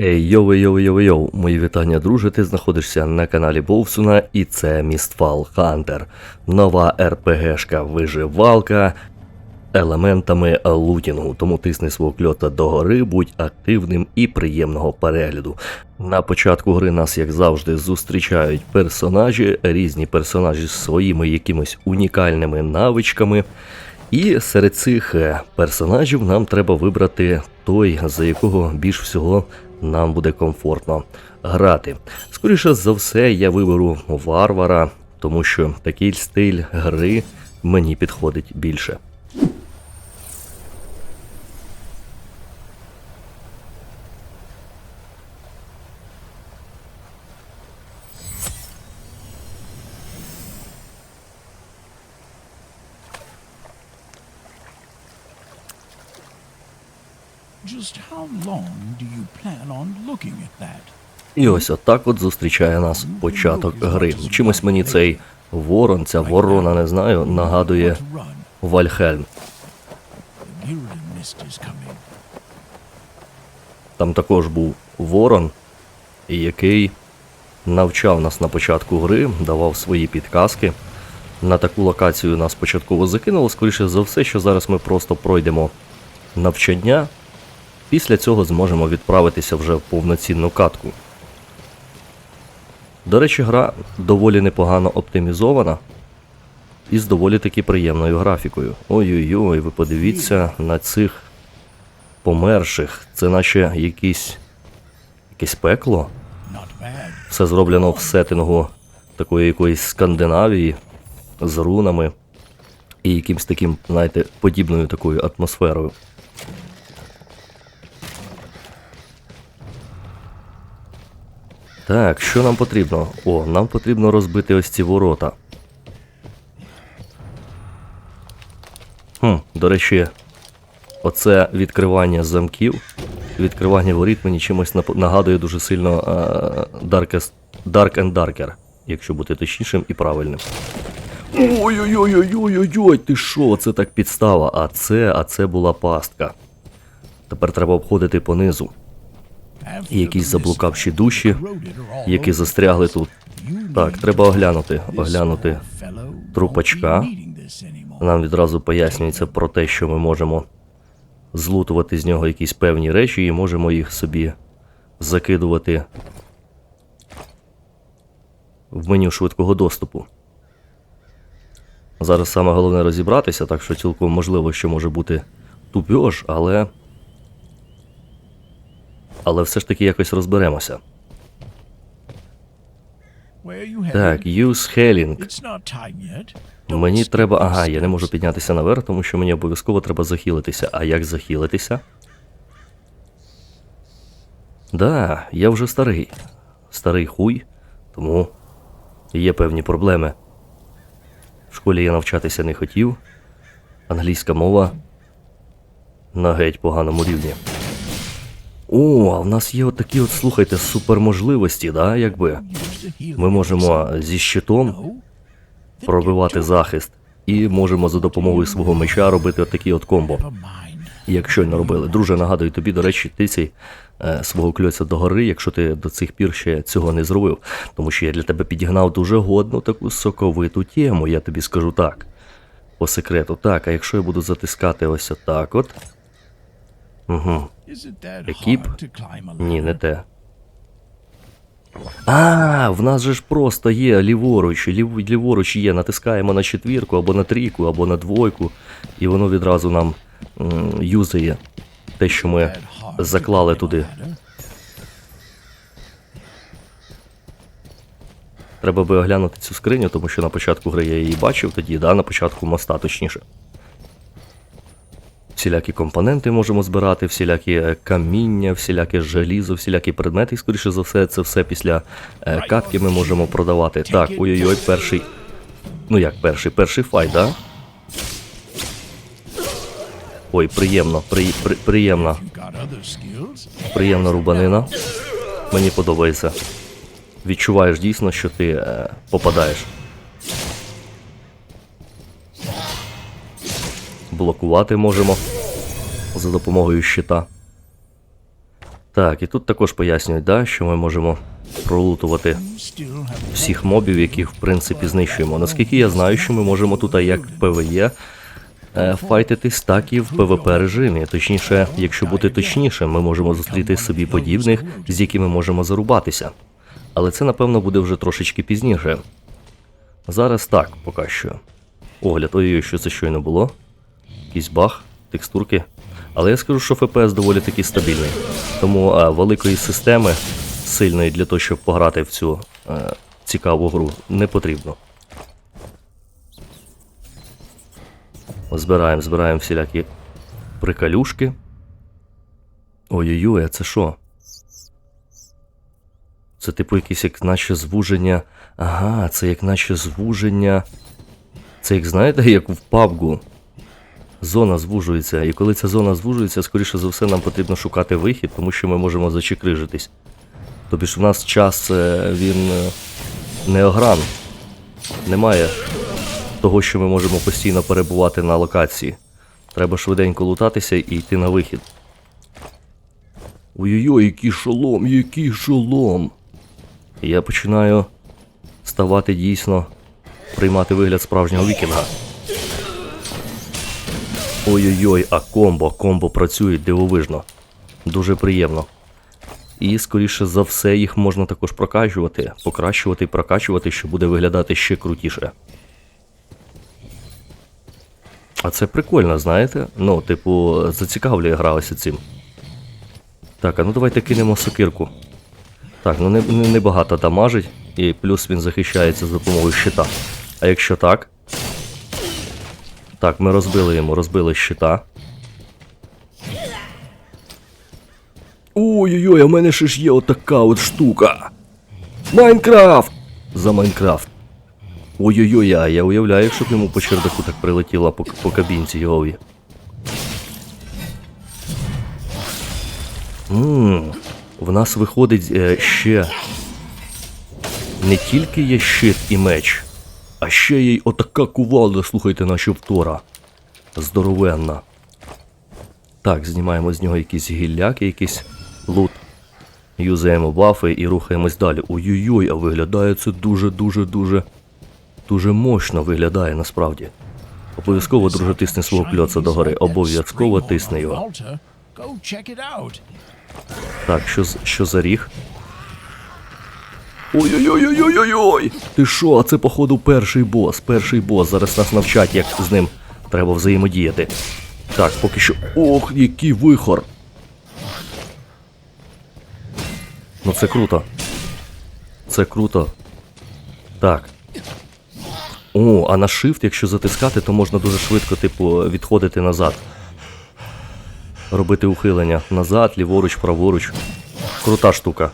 Ей, йоу, йоу, йоу, йоу, мої вітання, друже, ти знаходишся на каналі Вовсуна, і це Містфал Хантер. Нова РПГшка виживалка елементами лутінгу. Тому тисни свого кльота догори, будь активним і приємного перегляду. На початку гри нас, як завжди, зустрічають персонажі, різні персонажі з своїми якимись унікальними навичками. І серед цих е, персонажів нам треба вибрати той, за якого більш всього нам буде комфортно грати. Скоріше за все, я виберу варвара, тому що такий стиль гри мені підходить більше. І ось отак от зустрічає нас початок гри. Чимось мені цей ворон, ця ворона, не знаю, нагадує Вальхельм. Там також був ворон, який навчав нас на початку гри, давав свої підказки. На таку локацію нас початково закинуло. Скоріше за все, що зараз ми просто пройдемо навчання. Після цього зможемо відправитися вже в повноцінну катку. До речі, гра доволі непогано оптимізована і з доволі таки приємною графікою. Ой-ой-ой, ви подивіться на цих померших. Це наче якісь, якесь пекло. Все зроблено в сеттингу такої якоїсь Скандинавії з рунами і якимсь таким, знаєте, подібною такою атмосферою. Так, що нам потрібно? О, нам потрібно розбити ось ці ворота. Хм, до речі, оце відкривання замків, відкривання воріт мені чимось нагадує дуже сильно е, Darkest, Dark and Darker, якщо бути точнішим і правильним. Ой-ой-ой-ой-ой-ой, ти що? Це так підстава. А це, а це була пастка. Тепер треба обходити понизу. Якісь заблукавші душі, які застрягли тут. Так, треба оглянути, оглянути. трупачка. Нам відразу пояснюється про те, що ми можемо злутувати з нього якісь певні речі і можемо їх собі закидувати в меню швидкого доступу. Зараз саме головне розібратися, так що цілком можливо, що може бути тупьош, але. Але все ж таки якось розберемося. Так, yet. Don't Мені треба. Ага, я не можу піднятися наверх, тому що мені обов'язково треба захилитися. А як захилитися? Да, я вже старий. Старий хуй, тому є певні проблеми. В школі я навчатися не хотів. Англійська мова на геть поганому рівні. О, а в нас є от такі от, слухайте, суперможливості, да, якби. Ми можемо зі щитом пробивати захист. І можемо за допомогою свого меча робити отакі от комбо, як щойно робили. Друже, нагадую тобі, до речі, ти цей е, свого кльоця до гори, якщо ти до цих пір ще цього не зробив. Тому що я для тебе підігнав дуже годну таку соковиту тему, я тобі скажу так. По секрету, так, а якщо я буду затискати ось отак от. Угу. Екіп? Ні, не те. А, в нас же ж просто є ліворуч, лів, ліворуч є, натискаємо на четвірку, або на трійку, або на двойку, і воно відразу нам м, юзає те, що ми заклали туди. Треба би оглянути цю скриню, тому що на початку гри я її бачив тоді, да, на початку моста, точніше. Всілякі компоненти можемо збирати, всілякі е, каміння, всіляке желізо, всілякі предмети. І, скоріше за все, це все після е, катки ми можемо продавати. Так, ой-ой-ой, перший. Ну як перший? Перший файт, да? Ой, приємно, при, при, skills? Приємна рубанина. Мені подобається. Відчуваєш дійсно, що ти е, попадаєш. Блокувати можемо за допомогою щита. Так, і тут також пояснюють, да, що ми можемо пролутувати всіх мобів, яких в принципі знищуємо. Наскільки я знаю, що ми можемо тут як ПВЕ е, файтитись, так і в ПВП режимі. Точніше, якщо бути точнішим, ми можемо зустріти собі подібних, з якими можемо зарубатися. Але це, напевно, буде вже трошечки пізніше. Зараз так, поки що. Огляд, ой-ой, що це щойно було. Якийсь баг, текстурки. Але я скажу, що FPS доволі таки стабільний. Тому а, великої системи сильної для того, щоб пограти в цю е, цікаву гру, не потрібно. Збираємо, збираємо всілякі приколюшки. Ой-ой-ой, а це що? Це типу якесь як наче звуження. Ага, це як наче звуження. Це як знаєте, як в пабгу. Зона звужується, і коли ця зона звужується, скоріше за все, нам потрібно шукати вихід, тому що ми можемо зачекрижитись. Тобі ж у нас час е, він е, не огран. Немає того, що ми можемо постійно перебувати на локації. Треба швиденько лутатися і йти на вихід. Ой-ой-ой, який шолом, який шолом. Я починаю ставати дійсно приймати вигляд справжнього вікінга. Ой-ой-ой, а комбо, комбо працюють дивовижно. Дуже приємно. І, скоріше за все, їх можна також прокачувати, покращувати і прокачувати, що буде виглядати ще крутіше. А це прикольно, знаєте? Ну, типу, зацікавлює гра ось цим. Так, а ну давайте кинемо сокирку. Так, ну не, не, не дамажить, і плюс він захищається за допомогою щита. А якщо так. Так, ми розбили йому, розбили щита. Ой-ой-ой, в мене ще ж є отака от штука. Майнкрафт! За Майнкрафт. Ой-ой-ой, а я уявляю, якщо б йому по чердаку так прилетіло по, по кабінці йогові. Ммм, в нас виходить е, ще не тільки є щит і меч, а ще є й отака кувалда, слухайте, наші втора. Здоровенна. Так, знімаємо з нього якісь гілляки, якийсь лут. Юзаємо бафи і рухаємось далі. Ой-ой-ой, а виглядає це дуже-дуже-дуже. Дуже мощно виглядає насправді. Обов'язково, друже, тисни свого кльоца догори. Обов'язково тисни його. Так, що, що за ріг? Ой-ой-ой-ой-ой-ой! Ти що, а це походу перший бос, перший бос. Зараз нас навчать, як з ним треба взаємодіяти. Так, поки що. Ох, який вихор! Ну це круто. Це круто. Так. О, а на shift, якщо затискати, то можна дуже швидко, типу, відходити назад. Робити ухилення назад, ліворуч, праворуч. Крута штука.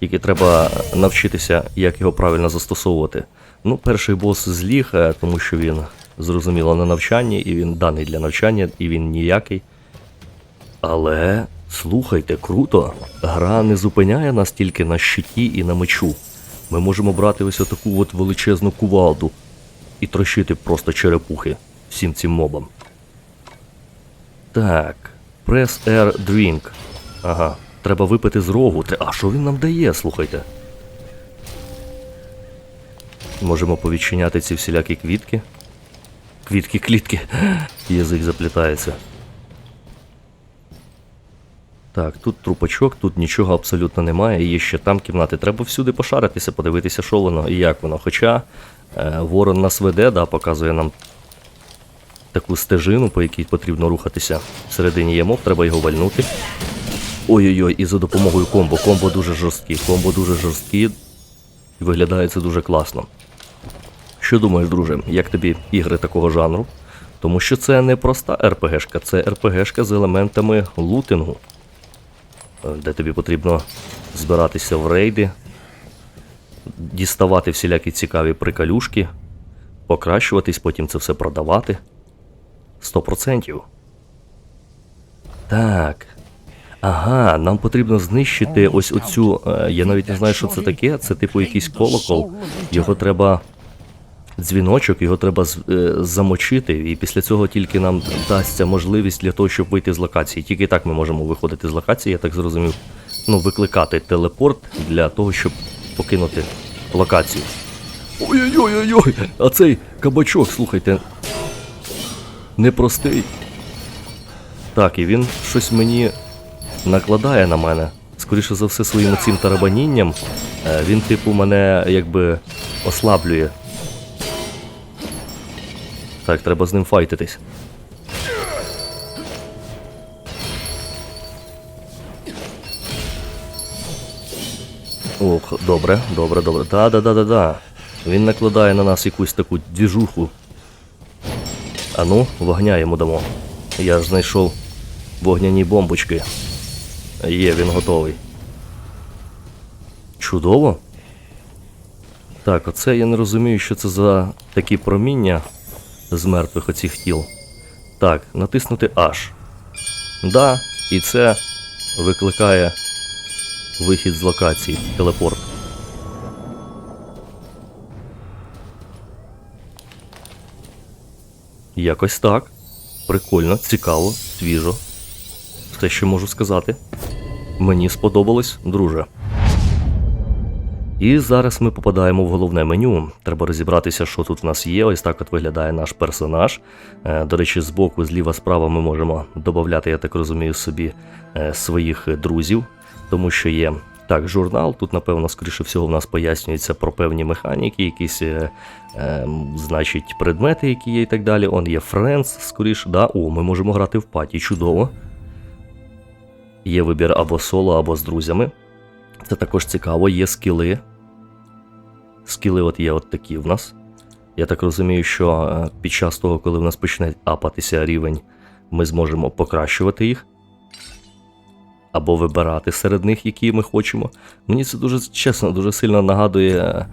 Тільки треба навчитися, як його правильно застосовувати. Ну, перший бос зліг, е, тому що він зрозуміло на навчанні, і він даний для навчання, і він ніякий. Але слухайте, круто. Гра не зупиняє нас тільки на щиті і на мечу. Ми можемо брати ось таку от величезну кувалду і трощити просто черепухи всім цим мобам. Так, Press Air Drink. Ага, треба випити з рогу. Те- А що він нам дає, слухайте? Можемо повідчиняти ці всілякі квітки. Квітки, клітки. Язик заплітається. Так, тут трупачок, тут нічого абсолютно немає. Є ще там кімнати. Треба всюди пошаритися, подивитися, що воно і як воно. Хоча е, ворон нас веде, да, показує нам таку стежину, по якій потрібно рухатися. Всередині є моб, треба його вальнути. Ой-ой-ой, і за допомогою комбо. Комбо дуже жорсткі. Комбо дуже жорсткі. Виглядає це дуже класно. Що думаєш, друже, як тобі ігри такого жанру? Тому що це не проста РПГшка, це РПГшка з елементами лутингу, е, де тобі потрібно збиратися в рейди, діставати всілякі цікаві приколюшки, покращуватись, потім це все продавати. 100%. Так. Ага, нам потрібно знищити ось оцю. е, Я навіть не знаю, що це таке. Це типу якийсь колокол. Його треба. Дзвіночок, його треба е, замочити, і після цього тільки нам дасться можливість для того, щоб вийти з локації. Тільки так ми можемо виходити з локації, я так зрозумів. ну, викликати телепорт для того, щоб покинути локацію. Ой-ой-ой-ой! А цей кабачок, слухайте. Непростий. Так, і він щось мені накладає на мене. Скоріше за все, своїм цим тарабанінням. е, Він, типу, мене якби ослаблює. Так, треба з ним файтитись. Ох, добре, добре, добре. Да-да-да-да-да. Він накладає на нас якусь таку двіжуху. А ну, вогня йому дамо. Я знайшов вогняні бомбочки. Є, він готовий. Чудово. Так, оце я не розумію, що це за такі проміння з мертвих оцих тіл. Так, натиснути H. Да, і це викликає вихід з локації, телепорт. Якось так. Прикольно, цікаво, свіжо. Все, що можу сказати. Мені сподобалось, друже. І зараз ми попадаємо в головне меню. Треба розібратися, що тут в нас є. Ось так от виглядає наш персонаж. Е, До речі, збоку, зліва, справа ми можемо додати, я так розумію, собі е, своїх друзів, тому що є так, журнал. Тут, напевно, скоріше всього, в нас пояснюється про певні механіки, якісь, е, е, значить, предмети, які є і так далі. Он є Friends, скоріше, да. О, ми можемо грати в паті, чудово. Є вибір або соло, або з друзями. Це також цікаво, є скіли. Скіли от є от такі в нас. Я так розумію, що е, під час того, коли в нас почне апатися рівень, ми зможемо покращувати їх. Або вибирати серед них, які ми хочемо. Мені це дуже чесно, дуже сильно нагадує е,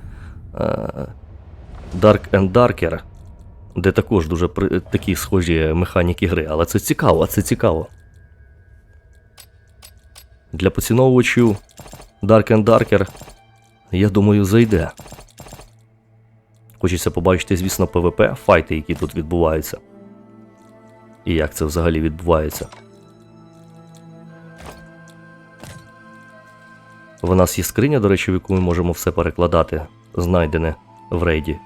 е, Dark and Darker, де також дуже такі схожі механіки гри. Але це цікаво, це цікаво. Для поціновувачів Dark and Darker, я думаю, зайде. Хочеться побачити, звісно, ПВП, файти, які тут відбуваються. І як це взагалі відбувається. В нас є скриня, до речі, в яку ми можемо все перекладати, знайдене в рейді.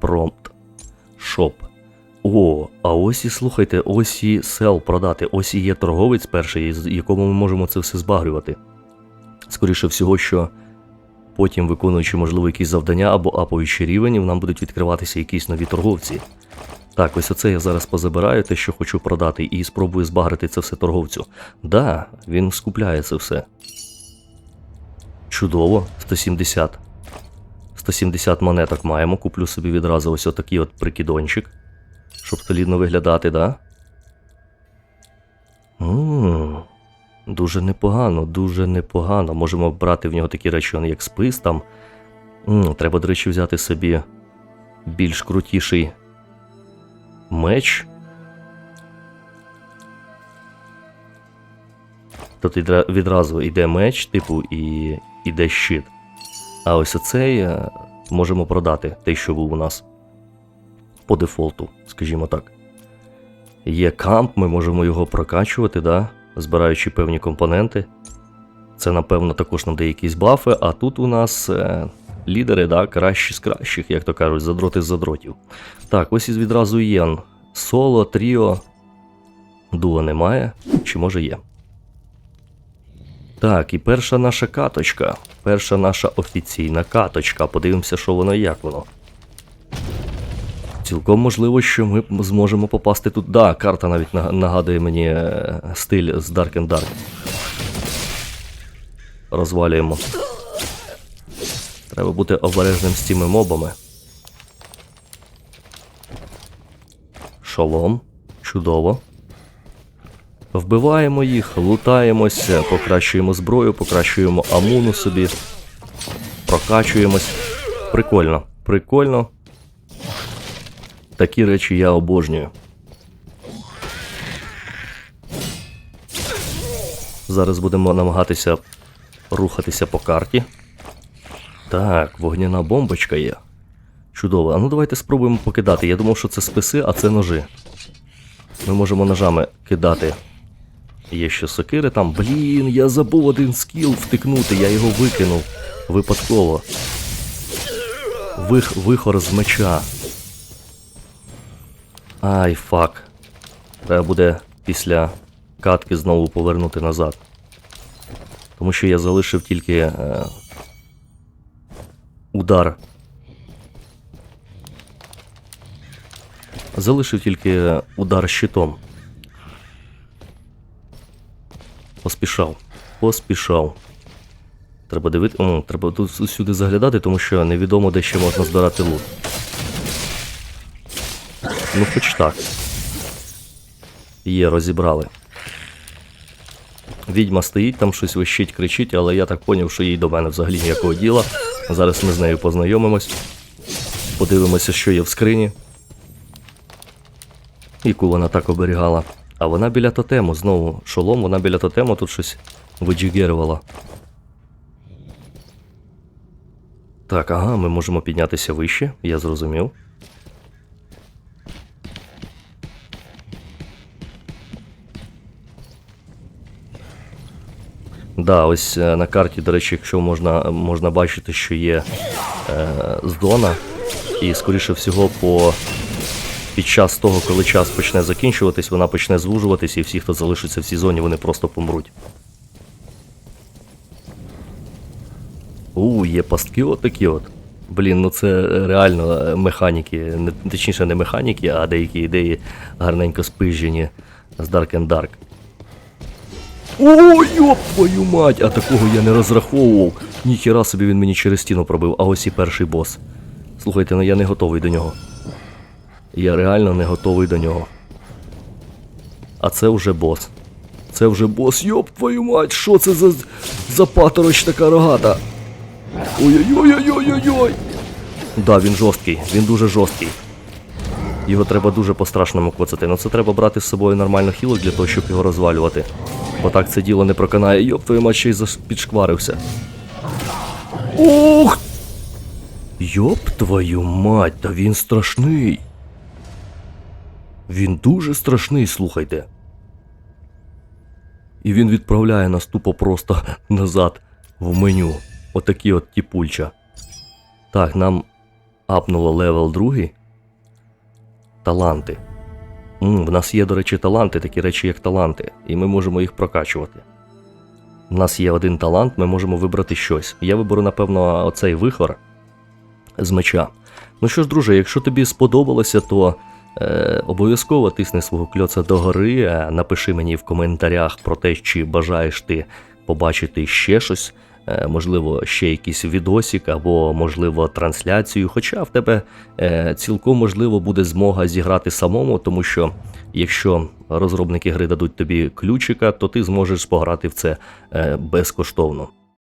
Промпт. Шоп. О, а ось і слухайте, ось і сел продати. Ось і є торговець перший, з якому ми можемо це все збагрювати. Скоріше всього, що потім, виконуючи, можливо, якісь завдання або апаючи рівень, нам будуть відкриватися якісь нові торговці. Так, ось оце я зараз позабираю, те, що хочу продати, і спробую збагрити це все торговцю. Да, він скупляє це все. Чудово, 170. 170 монеток маємо. Куплю собі відразу ось отакий от прикидончик. Щоб солідно виглядати, да? Ммм. Дуже непогано, дуже непогано. Можемо брати в нього такі речі, як спис там. М, треба, до речі, взяти собі більш крутіший меч. Тут відразу йде меч, типу, і йде щит. А ось оцей е, можемо продати, той, що був у нас. По дефолту, скажімо так. Є камп, ми можемо його прокачувати, да? збираючи певні компоненти. Це, напевно, також нам дає якісь бафи, а тут у нас е, лідери, да, кращі з кращих, як то кажуть, задроти з задротів. Так, ось і відразу є соло, тріо. Дуо немає, чи може є. Так, і перша наша каточка. Перша наша офіційна каточка. Подивимося, що воно і як воно. Цілком можливо, що ми зможемо попасти тут. Да, карта навіть нагадує мені е, стиль з Dark and Dark. Розвалюємо. Треба бути обережним з цими мобами. Шолом. Чудово. Вбиваємо їх, лутаємося, покращуємо зброю, покращуємо амуну собі. Прокачуємось. Прикольно, прикольно. Такі речі я обожнюю. Зараз будемо намагатися рухатися по карті. Так, вогняна бомбочка є. Чудово. А ну давайте спробуємо покидати. Я думав, що це списи, а це ножи. Ми можемо ножами кидати. Є ще сокири там. Блін, я забув один скіл втикнути, я його викинув випадково. Вих, вихор з меча. Ай, фак. Треба буде після катки знову повернути назад. Тому що я залишив тільки е, удар. Залишив тільки удар щитом. Поспішав. Поспішав. Треба дивити. О, треба тут сюди заглядати, тому що невідомо де ще можна збирати лут. Ну, хоч так. Є, розібрали. Відьма стоїть, там щось вищить, кричить, але я так поняв, що їй до мене взагалі ніякого діла. Зараз ми з нею познайомимось. Подивимося, що є в скрині. Яку вона так оберігала. А вона біля тотему, знову шолом, вона біля тотему тут щось виджігерувала. Так, ага, ми можемо піднятися вище, я зрозумів. Да, ось е, на карті, до речі, якщо можна, можна бачити, що є е, зона, і скоріше всього, по під час того, коли час почне закінчуватись, вона почне звужуватись, і всі, хто залишиться в цій зоні, вони просто помруть. У, є пастки отакі от. Блін, ну це реально е, механіки, не, точніше не механіки, а деякі ідеї гарненько спижені з Dark and Dark. О, йоп твою мать! А такого я не розраховував. Ніхіра собі він мені через стіну пробив, а ось і перший бос. Слухайте, ну я не готовий до нього. Я реально не готовий до нього. А це вже бос. Це вже бос, йоп твою мать, що це за, за патороч така рогата? Ой-ой-ой-ой-ой-ой! Да, він жорсткий, він дуже жорсткий. Його треба дуже по-страшному коцати. Ну це треба брати з собою нормально хілок для того, щоб його розвалювати. Бо так це діло не проканає. Йоп, твою мать ще й підшкварився. Ух! Йоп твою мать, та він страшний. Він дуже страшний, слухайте. І він відправляє нас тупо просто назад в меню. Отакі от тіпульча. Так, нам апнуло левел другий. Таланти. М, в нас є, до речі, таланти, такі речі, як таланти, і ми можемо їх прокачувати. У нас є один талант, ми можемо вибрати щось. Я виберу, напевно, оцей вихор з меча. Ну що ж, друже, якщо тобі сподобалося, то е, обов'язково тисни свого кльоца догори, е, напиши мені в коментарях про те, чи бажаєш ти побачити ще щось. Е, Можливо, ще якийсь відосік або, можливо, трансляцію. Хоча в тебе е, цілком можливо буде змога зіграти самому, тому що якщо розробники гри дадуть тобі ключика, то ти зможеш пограти в це е, безкоштовно.